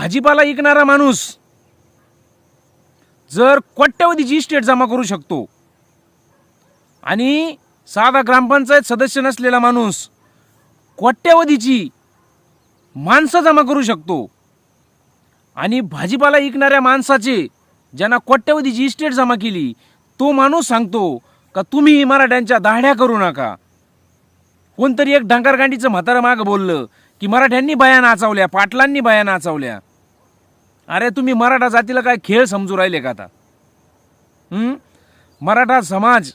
भाजीपाला विकणारा माणूस जर कोट्यवधीची इस्टेट जमा करू शकतो आणि साधा ग्रामपंचायत सदस्य नसलेला माणूस कोट्यवधीची माणसं जमा करू शकतो आणि भाजीपाला विकणाऱ्या माणसाचे ज्यांना कोट्यवधीची इस्टेट जमा केली तो माणूस सांगतो का तुम्ही मराठ्यांच्या दाढ्या करू नका. कोणतरी एक ढंकारगांडीचं म्हातारं मागं बोललं की मराठ्यांनी बाया नाचवल्या पाटलांनी बाया नाचवल्या अरे तुम्ही मराठा जातीला काय खेळ समजू राहिले का आता? मराठा समाज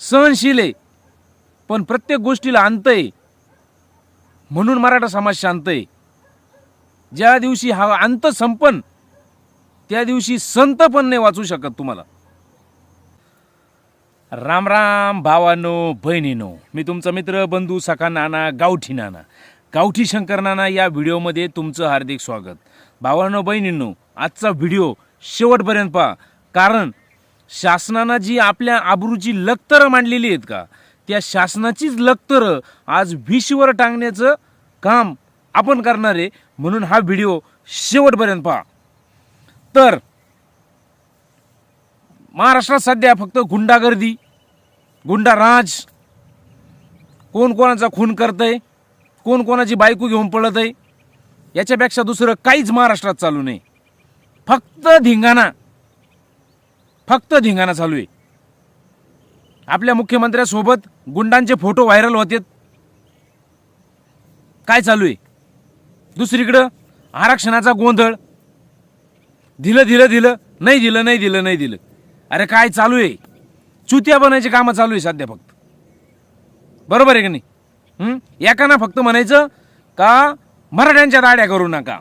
सहनशील आहे पण प्रत्येक गोष्टीला अंत आहे. म्हणून मराठा समाज शांत आहे. ज्या दिवशी हा अंत संपन त्या दिवशी संत पण नाही वाचू शकत तुम्हाला. राम राम भावानो बहिणीनो मी तुमचा मित्र बंधू सखा नाना गावठी नाना. गावठी शंकर नाना या व्हिडिओमध्ये तुमचं हार्दिक स्वागत. भावांनो बहिणींनो आजचा व्हिडिओ शेवटपर्यंत पहा. कारण शासनानं जी आपल्या आबरूची लक्तरं मांडलेली आहेत का त्या शासनाचीच लक्तरं आज भीशीवर टांगण्याचं काम आपण करणार आहे. म्हणून हा व्हिडिओ शेवटपर्यंत पहा. तर महाराष्ट्रात सध्या फक्त गुंडागर्दी गुंडाराज कोण कोणाचा खून करतंय कोण कोणाची बायको घेऊन पळत आहे याच्यापेक्षा दुसरं काहीच महाराष्ट्रात चालू नाही. फक्त धिंगाणा. फक्त धिंगाणा चालू आहे. आपल्या मुख्यमंत्र्यासोबत गुंडांचे फोटो व्हायरल होते काय चालू आहे? दुसरीकडं आरक्षणाचा गोंधळ. दिलं दिलं दिलं. नाही दिलं नाही दिलं नाही दिलं. अरे काय चालू आहे? चुत्या बनायची कामं चालू आहे सध्या फक्त. बरोबर आहे का नाही? हं? फक्त म्हणायचं का मराठ्यांच्या दाड्या करू नका.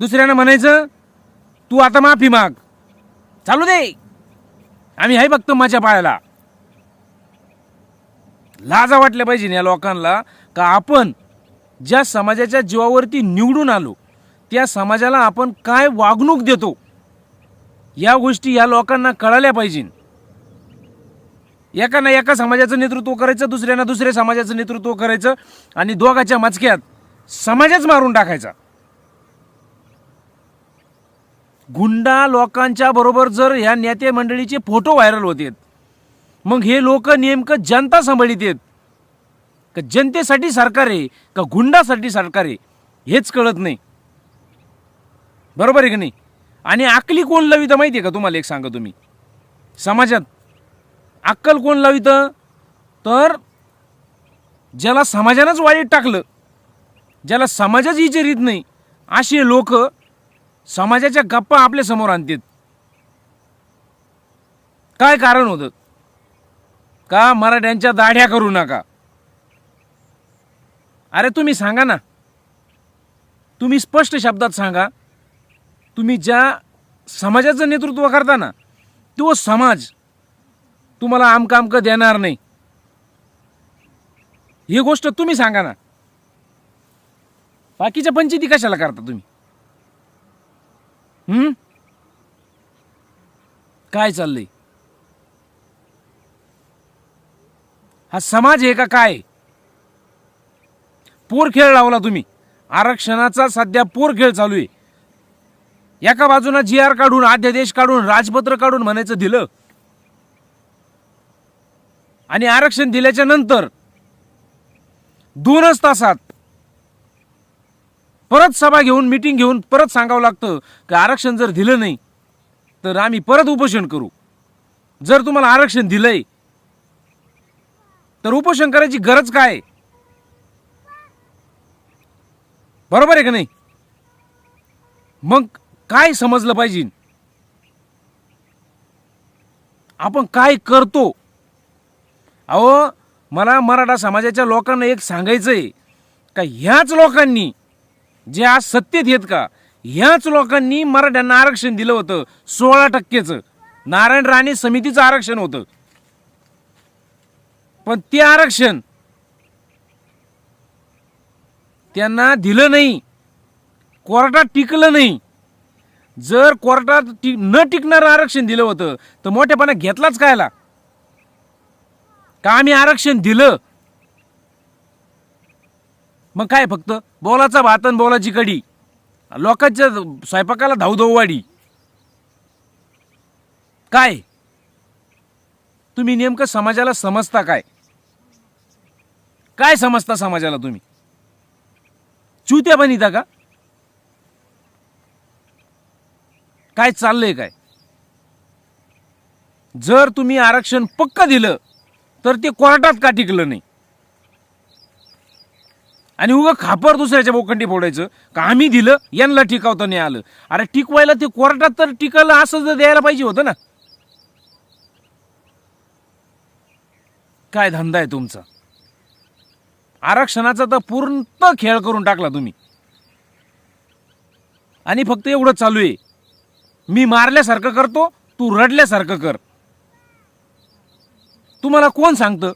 दुसऱ्यानं म्हणायचं तू आता माफी माग. चालू दे. आम्ही आहे बघतो माझ्या पायाला. लाजा वाटल्या पाहिजे या लोकांना का आपण ज्या समाजाच्या जीवावरती निवडून आलो त्या समाजाला आपण काय वागणूक देतो या गोष्टी या लोकांना कळाल्या पाहिजे एकानं एका समाजाचं नेतृत्व करायचं दुसऱ्यांना दुसऱ्या समाजाचं नेतृत्व करायचं आणि दोघाच्या मचक्यात समाजच मारून टाकायचा. गुंडा लोकांच्या बरोबर जर ह्या नेते मंडळीचे फोटो व्हायरल होते मग हे लोक नेमकं जनता सांभाळीत आहेत का जनतेसाठी सरकार आहे का गुंडासाठी सरकार आहे हेच कळत नाही. बरोबर आहे का नाही? आणि आकली कोण लावितं माहिती आहे का तुम्हाला एक सांगा तुम्ही? समाजात. अक्कल कोण लावितं? तर ज्याला समाजानंच वाईट टाकलं ज्याला समाजाच विचारित नाही असे लोक समाजाच्या गप्पा आपल्यासमोर आणतात. काय कारण होतं? का मराठ्यांच्या दाढ्या करू नका? अरे तुम्ही सांगा ना. तुम्ही स्पष्ट शब्दात सांगा. तुम्ही ज्या समाजाचं नेतृत्व करता ना तो समाज तुम्हाला आमकं आमकं देणार नाही. ही गोष्ट तुम्ही सांगा ना. बाकीच्या पंचायती कशाला करता तुम्ही? हम्म? काय चाललंय? हा समाज आहे का काय? पोर खेळ लावला तुम्ही. आरक्षणाचा सध्या पोर खेळ चालू आहे. एका बाजूला जी आर काढून अध्यादेश काढून राजपत्र काढून म्हणायचं दिलं. आणि आरक्षण दिल्याच्या नंतर दोनच तासात परत सभा घेऊन मिटिंग घेऊन परत सांगावं लागतं की आरक्षण जर दिलं नाही तर आम्ही परत उपोषण करू. जर तुम्हाला आरक्षण दिलंय तर उपोषण करायची गरज काय? बरोबर आहे का नाही? मग काय समजलं पाहिजे? आपण काय करतो? अहो मला मराठा समाजाच्या लोकांना एक सांगायचंय का ह्याच लोकांनी जे आज सत्तेत येत का? ह्याच लोकांनी मराठ्यांना आरक्षण दिलं होतं सोळा टक्केचं. नारायण राणे समितीचं आरक्षण होतं. पण ते आरक्षण त्यांना दिलं नाही. कोर्टात टिकलं नाही. जर कोर्टात टिक न टिकणारं आरक्षण दिलं होतं तर मोठेपणा घेतलाच कायला? का आम्ही आरक्षण दिलं? मग काय फक्त? बोलाचा भात आणि बोलाची कडी लोकांच्या स्वयंपाकाला धावधववाडी काय? तुम्ही नेमकं समाजाला समजता काय? काय समजता समाजाला तुम्ही? चुत्या बनिता का? काय चाललंय काय? जर तुम्ही आरक्षण पक्क दिलं तर ते कोर्टात का टिकलं नाही? आणि उगं खापर दुसऱ्याच्या बोखंडी फोडायचं. का आम्ही दिलं यांना टिकावता नाही आलं. अरे टिकवायला ते कोर्टात तर टिकलं असं जर द्यायला पाहिजे होतं ना. काय धंदा आहे तुमचा? आरक्षणाचा तर पूर्ण खेळ करून टाकला तुम्ही. आणि फक्त एवढं चालू आहे. मी मारल्यासारखं करतो तू रडल्यासारखं कर. तुम्हाला कोण सांगतं?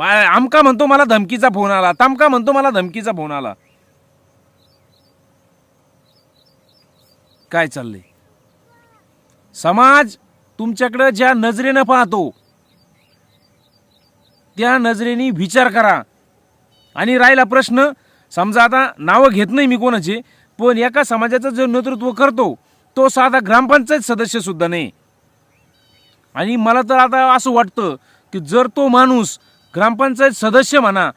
आमका म्हणतो मला धमकीचा फोन आला तमका म्हणतो मला धमकीचा फोन आला. काय चाललंय? समाज तुमच्याकडं ज्या नजरेनं पाहतो त्या नजरेने विचार करा. आणि राहिला प्रश्न समजा आता नावं घेत नाही मी कोणाचे पण एका समाजाचं जो नेतृत्व करतो तो साधा ग्रामपंचायत सदस्य सुद्धा नाही. आणि मला तर आता असं वाटतं की जर तो माणूस ग्रामपंचायत सदस्य म्हणा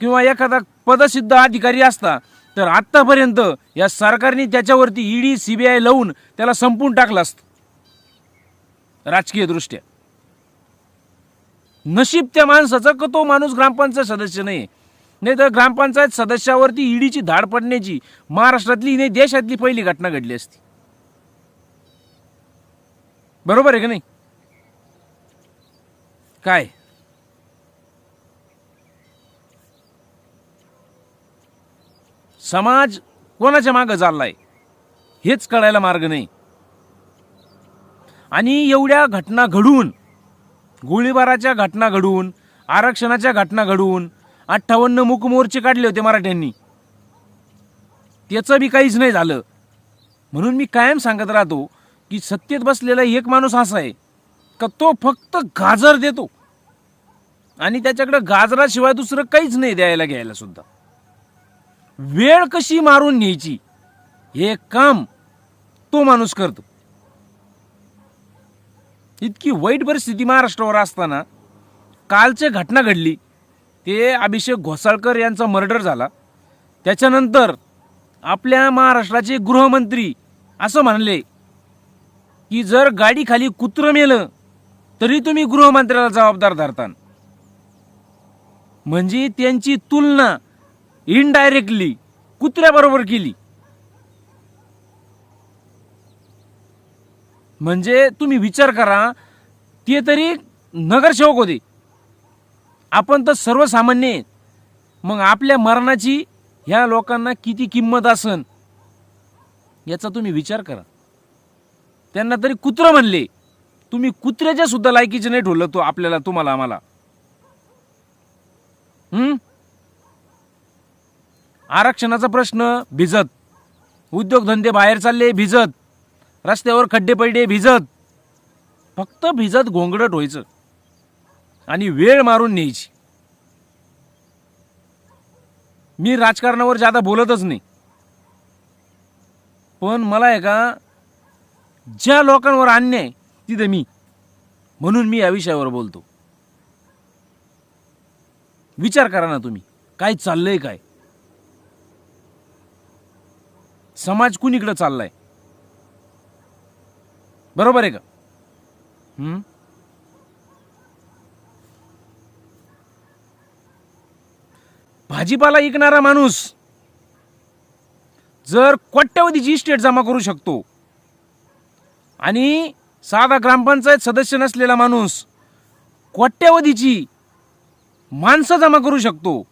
किंवा एखादा पदसिद्ध अधिकारी असता तर आत्तापर्यंत या सरकारने त्याच्यावरती ईडी आय लावून त्याला संपून टाकलं असतं. राजकीयदृष्ट्या. नशीब त्या माणसाचं का तो माणूस ग्रामपंचायत सदस्य नाही? नाही तर ग्रामपंचायत सदस्यावरती ईडीची धाड पडण्याची महाराष्ट्रातली नाही देशातली पहिली घटना घडली असती. बरोबर आहे का नाही? काय? समाज कोणाच्या मागं चाललाय? हेच कळायला मार्ग नाही. आणि एवढ्या घटना घडून गोळीबाराच्या घटना घडून आरक्षणाच्या घटना घडून अठ्ठावन्न मुकमोर्चे काढले होते मराठ्यांनी. त्याचं बी काहीच नाही झालं. म्हणून मी कायम सांगत राहतो की सत्तेत बसलेला एक माणूस असा आहे का तो फक्त गाजर देतो. आणि त्याच्याकडे गाजराशिवाय दुसरं काहीच नाही द्यायला घ्यायला सुद्धा. वेळ कशी मारून न्यायची? हे काम तो माणूस करतो. इतकी वाईट परिस्थिती महाराष्ट्रावर असताना कालची घटना घडली. ते अभिषेक घोसाळकर यांचा मर्डर झाला. त्याच्यानंतर आपल्या महाराष्ट्राचे गृहमंत्री असं म्हणले की जर गाडीखाली कुत्रं मेलं तरी तुम्ही गृहमंत्र्याला जबाबदार धरता म्हणजे त्यांची तुलना इनडायरेक्टली कुत्र्याबरोबर केली. म्हणजे तुम्ही विचार करा ते तरी नगरसेवक होते. आपण तर सर्वसामान्य आहेत. मग आपल्या मरणाची ह्या लोकांना किती किंमत असन? याचा तुम्ही विचार करा. त्यांना तरी कुत्र म्हणले. तुम्ही कुत्र्याच्या सुद्धा लायकीचे नाही ठोललं तो आपल्याला तुम्हाला आम्हाला. हम्म? आरक्षणाचा प्रश्न भिजत. उद्योगधंदे बाहेर चालले भिजत. रस्त्यावर खड्डे पडले भिजत. फक्त भिजत घोंगडट व्हायचं. आणि वेळ मारून न्यायची. मी राजकारणावर जादा बोलतच नाही. पण मला आहे का ज्या लोकांवर अन्याय तिथे मी. म्हणून मी या विषयावर बोलतो. विचार करा ना तुम्ही काय चाललंय काय? समाज कुणीकडे चाललाय बरोबर आहे का हम्म? भाजीपाला विकणारा माणूस जर कोट्यवधीची इस्टेट जमा करू शकतो आणि साधा ग्रामपंचायत सदस्य नसलेला माणूस कोट्यवधीची माणसं जमा करू शकतो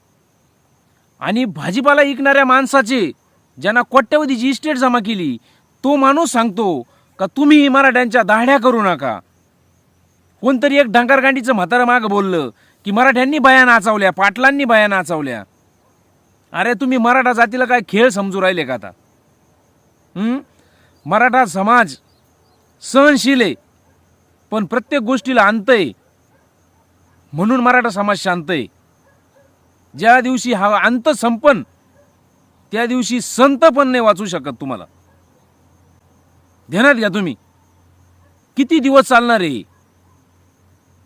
आणि भाजीपाला विकणाऱ्या माणसाचे ज्यांना कोट्यवधीची इस्टेट जमा केली तो माणूस सांगतो का तुम्ही मराठ्यांच्या दाढ्या करू नका. कोणतरी एक ढंकारगांडीचं म्हातारं मागं बोललं की मराठ्यांनी बाया नाचवल्या पाटलांनी बाया नाचवल्या. अरे तुम्ही मराठा जातीला काय खेळ समजू राहिले का आता? मराठा समाज सहनशील आहे पण प्रत्येक गोष्टीला अंत आहे. म्हणून मराठा समाज शांत आहे. ज्या दिवशी हा अंत संपन त्या दिवशी संत पण नाही वाचू शकत तुम्हाला. ध्यानात घ्या तुम्ही. किती दिवस चालणार आहे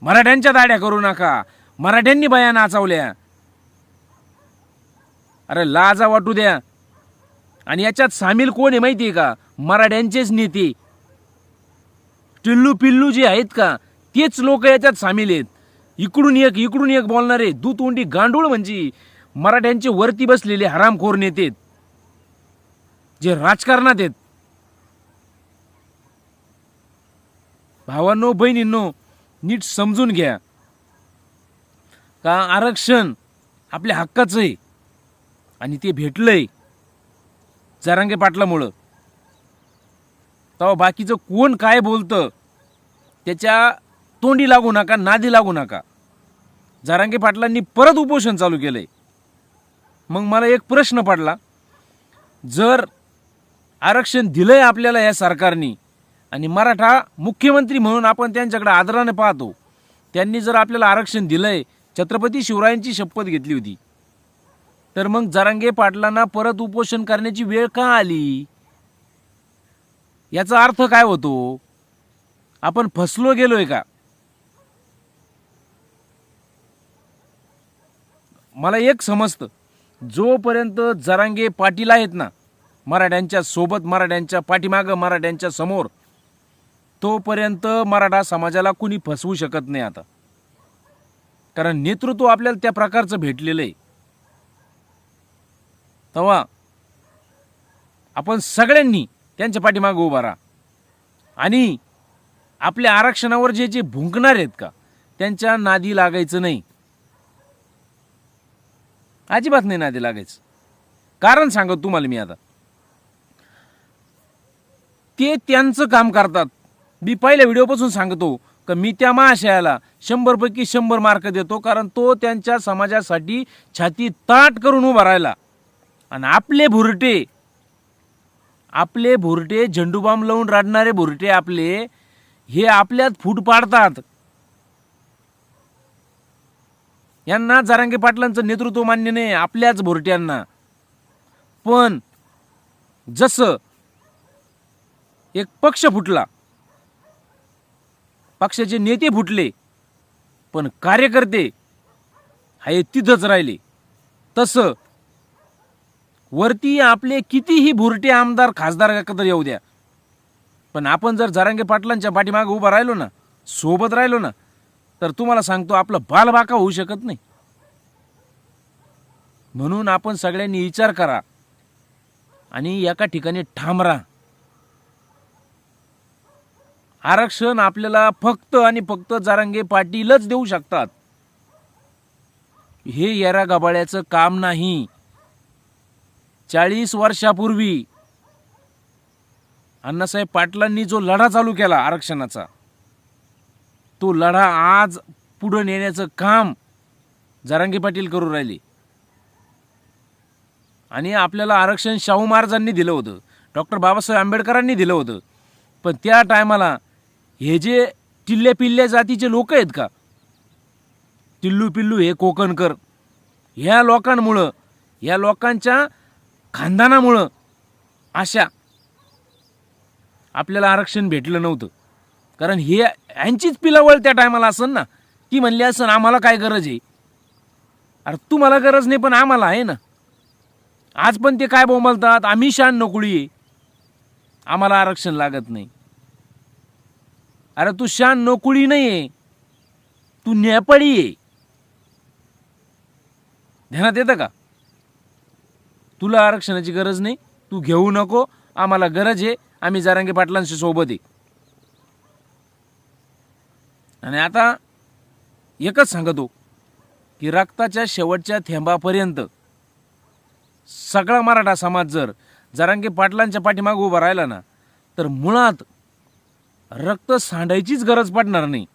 मराठ्यांच्या दाड्या करू नका. मराठ्यांनी बाया नाचवल्या. अरे लाजा वाटू द्या. आणि याच्यात सामील कोण आहे माहिती आहे का? मराठ्यांचेच नेते. टिल्लू पिल्लू जे आहेत का तेच लोक याच्यात सामील आहेत. इकडून एक इकडून एक बोलणारे. दूतोंडी गांडूळ म्हणजे. मराठ्यांचे वरती बसलेले हरामखोर नेते जे राजकारणात आहेत. भावांनो बहिणींनो नीट समजून घ्या. का आरक्षण आपल्या हक्काचं आहे आणि ते भेटलंय जरांगे पाटलामुळं. तेव्हा बाकीचं कोण काय बोलतं त्याच्या तोंडी लागू नका नादी लागू नका. जरांगे पाटलांनी परत उपोषण चालू केलंय. मग मला एक प्रश्न पडला. जर आरक्षण दिलंय आपल्याला या सरकारने आणि मराठा मुख्यमंत्री म्हणून आपण त्यांच्याकडे आदराने पाहतो त्यांनी जर आपल्याला आरक्षण दिलंय छत्रपती शिवरायांची शपथ घेतली होती तर मग जरांगे पाटलांना परत उपोषण करण्याची वेळ का आली? याचा अर्थ काय होतो? आपण फसलो गेलोय का? मला एक समजतं. जोपर्यंत जरांगे पाटील आहेत ना मराठ्यांच्या सोबत मराठ्यांच्या पाठीमागं मराठ्यांच्या समोर तोपर्यंत मराठा समाजाला कुणी फसवू शकत नाही आता. कारण नेतृत्व आपल्याला त्या प्रकारचं भेटलेलं आहे. तेव्हा आपण सगळ्यांनी त्यांच्या पाठीमागं उभा राहा. आणि आपल्या आरक्षणावर जे जे भुंकणार आहेत का त्यांच्या नादी लागायचं नाही. अजिबात नाही नादी लागायचं. कारण सांगत तुम्हाला मी आता. ते त्यांचं काम करतात. मी पहिल्या व्हिडिओपासून सांगतो का मी त्या महाशयाला शंभरपैकी शंभर मार्क देतो कारण तो त्यांच्या समाजासाठी छाती ताट करून उभा राहिला. आणि आपले भुरटे आपले भुरटे झेंडूबाम लावून रडणारे भुरटे आपले हे आपल्यात फूट पाडतात. यांना जारांगे पाटलांचं नेतृत्व मान्य नाही आपल्याच भुरट्यांना. पण जसं एक पक्ष फुटला पक्षाचे नेते फुटले पण कार्यकर्ते हे तिथंच राहिले. तसं वरती आपले कितीही भुरटे आमदार खासदार एकत्र येऊ द्या. पण आपण जर जारांगे पाटलांच्या पाठीमागे उभा राहिलो ना सोबत राहिलो ना तर तुम्हाला सांगतो आपलं बालबाका होऊ शकत नाही. म्हणून आपण सगळ्यांनी विचार करा आणि एका ठिकाणी ठाम राहा आरक्षण आपल्याला फक्त आणि फक्त जारांगे पाटीलच देऊ शकतात. हे येरा गबाळ्याचं काम नाही. चाळीस वर्षापूर्वी अण्णासाहेब पाटलांनी जो लढा चालू केला आरक्षणाचा तो लढा आज पुढं नेण्याचं काम जरांगी पाटील करू राहिले. आणि आपल्याला आरक्षण शाहू महाराजांनी दिलं होतं. डॉक्टर बाबासाहेब आंबेडकरांनी दिलं होतं. पण त्या टायमाला हे जे टिल्ले पिल्ले जातीचे लोक आहेत का? टिल्लू पिल्लू हे कोकणकर. ह्या लोकांमुळं या लोकांच्या खानदानामुळं अशा आपल्याला आरक्षण भेटलं नव्हतं. कारण हे यांचीच पिलावळ त्या टायमाला असन ना. ती म्हणली असन आम्हाला काय गरज आहे? अरे तुम्हाला गरज नाही पण आम्हाला आहे ना. आज पण ते काय बोंबलतात? आम्ही शान नकुळी आहे. आम्हाला आरक्षण लागत नाही. अरे तू शान नोकुळी नाही आहे. तू नेपाळी आहे. ध्यानात येतं का? तुला आरक्षणाची गरज नाही. तू घेऊ नको. आम्हाला गरज आहे. आम्ही जारांगे पाटलांशी सोबत आहे. आणि आता एकच सांगतो की रक्ताच्या शेवटच्या थेंबापर्यंत सगळा मराठा समाज जर जरांगे पाटलांच्या पाठीमागे उभा राहिला ना तर मुळात रक्त सांडायचीच गरज पडणार नाही.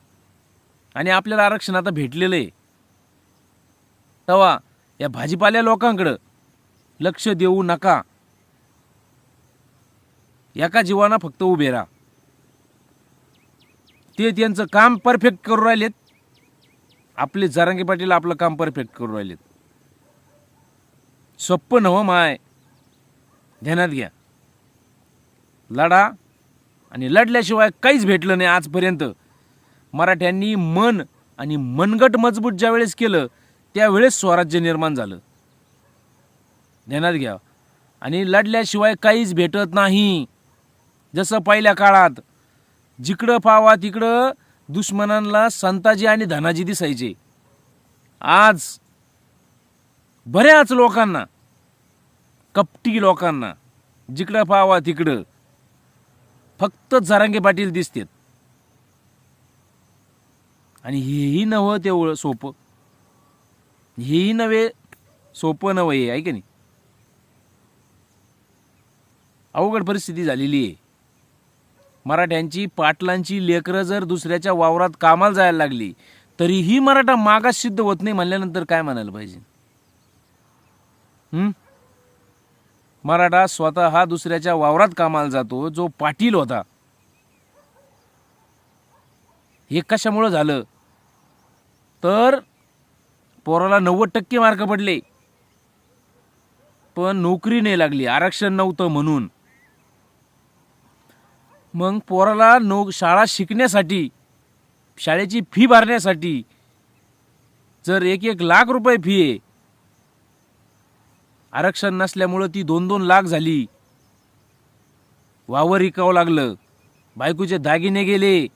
आणि आपल्याला आरक्षण आता भेटलेलं आहे. तेव्हा या भाजीपाल्या लोकांकडं लक्ष देऊ नका. एका जीवाना फक्त उभे राहा. ते त्यांचं काम परफेक्ट करू राहिलेत. आपले जरांगे पाटील आपलं काम परफेक्ट करू राहिलेत. सोप्पं नवं माय. ध्यानात घ्या. लढा आणि लढल्याशिवाय काहीच भेटलं नाही आजपर्यंत. मराठ्यांनी मन आणि मनगट मजबूत ज्यावेळेस केलं त्यावेळेस स्वराज्य निर्माण झालं. ध्यानात घ्या. आणि लढल्याशिवाय काहीच भेटत नाही. जसं पहिल्या काळात जिकडं पावा तिकडं दुश्मनांना संताजी आणि धनाजी दिसायचे. आज बऱ्याच लोकांना कपटी लोकांना जिकडं पावा तिकडं फक्त जरांगे पाटील दिसतात. आणि हेही नवं तेवढं सोपं. हेही नव्हे सोपं नवं हे आहे की नाही? अवघड परिस्थिती झालेली आहे. मराठ्यांची पाटलांची लेकरं जर दुसऱ्याच्या वावरात कामाला जायला लागली तरीही मराठा मागास सिद्ध होत नाही म्हणल्यानंतर काय म्हणायला पाहिजे? मराठा स्वतः हा दुसऱ्याच्या वावरात कामाला जातो जो पाटील होता. हे कशामुळं झालं? तर पोराला नव्वद टक्के मार्क पडले. पण नोकरी नाही लागली आरक्षण नव्हतं म्हणून. मग पोराला नो शाळा शिकण्यासाठी शाळेची फी भरण्यासाठी जर एक एक लाख रुपये फी आहे आरक्षण नसल्यामुळं ती दोन दोन लाख झाली. वावर विकावं लागलं. बायकोचे दागिने गेले.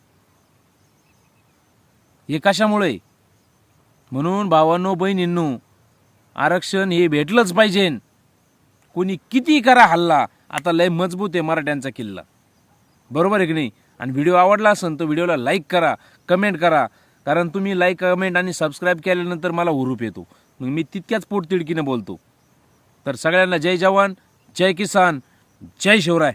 हे कशामुळे? म्हणून भावांनो बहिणींनो आरक्षण हे भेटलंच पाहिजे. कोणी किती करा हल्ला? आता लय मजबूत आहे मराठ्यांचा किल्ला. बरोबर आहे की नाही? आणि व्हिडिओ आवडला असेल तर व्हिडिओला लाईक करा कमेंट करा. कारण तुम्ही लाईक कमेंट आणि सबस्क्राईब केल्यानंतर मला हुरूप येतो. मग मी तितक्याच पोटतिडकीनं बोलतो. तर सगळ्यांना जय जवान जय किसान जय शिवराय.